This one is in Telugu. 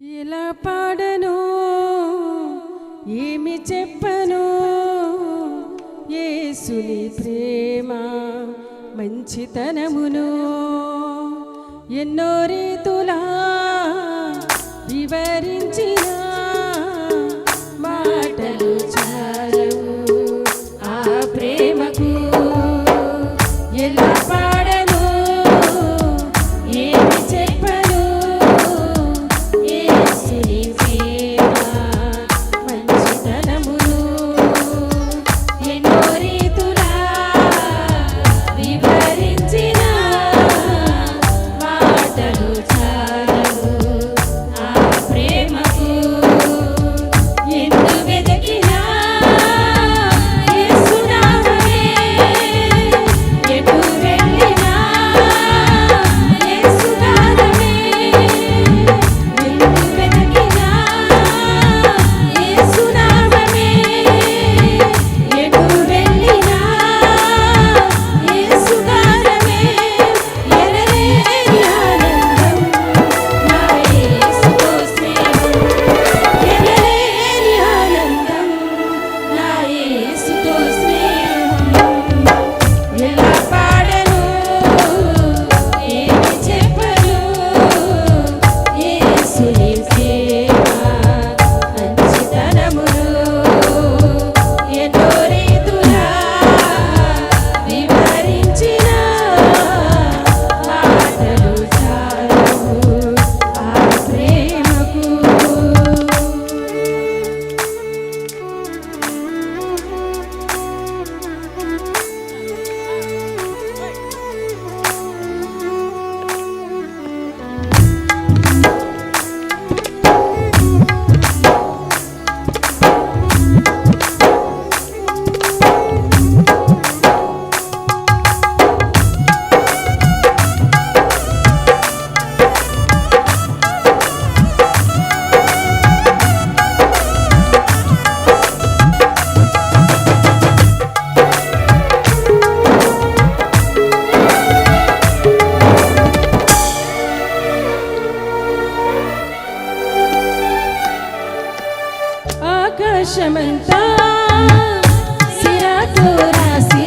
ఎలా పాడను? ఏమి చెప్పను? ఏసుని ప్రేమ మంచితనమును ఎన్నో రీతులా వివరించిన Shamanta Sira Tora Sira